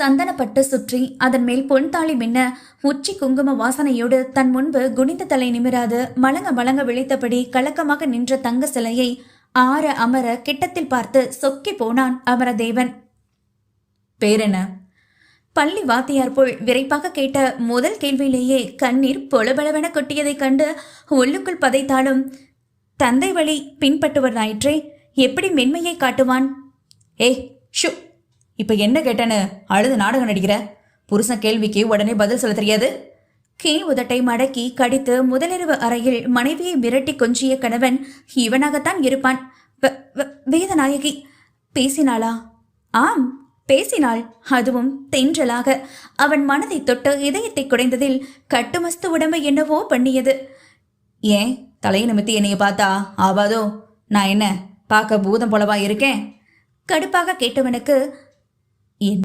சந்தனப்பட்டு சுற்றி அதன் மேல் பொன்தாளி மின்ன உச்சி குங்கும வாசனையோடு தன் முன்பு குனிந்த தலை நிமிராது மலங்க மலங்க விழித்தபடி கலக்கமாக நின்ற தங்க சிலையை ஆற அமர கிட்டத்தில் பார்த்து சொக்கி போனான் அமரதேவன். பேரென்ன? பள்ளி வாத்தியார் போல் விரைப்பாக கேட்ட முதல் கேள்வியிலேயே கண்ணீர் பொலபலவென கொட்டியதைக் கண்டு உள்ளுக்குள் பதைத்தாலும் தந்தை வழி பின்பற்றுவதாயிற்றே எப்படி மென்மையை காட்டுவான்? ஏய் ஷு இப்ப என்ன கேட்டேன்னு அழுது நாடகம் நடிக்கிற? புருஷன் கேள்விக்கு உடனே பதில் சொல்ல தெரியாது. கீழ் உதட்டை மடக்கி கடித்து முதலிரவு அறையில் மனைவியை மிரட்டி கொஞ்சிய கணவன் இவனாகத்தான் இருப்பான். வ- வேதநாயகி பேசினாளா? ஆம் பேசினாள். அதுவும் தென்றலாக. அவன் மனதை தொட்டு இதயத்தை குடைந்ததில் கட்டுமஸ்து உடம்பு என்னவோ பண்ணியது. ஏன் தலையை நிமித்தி என்னைய பார்த்தா ஆவாதோ? நான் என்ன பார்க்க பூதம் போலவா இருக்கேன்? கடுப்பாக கேட்டவனுக்கு y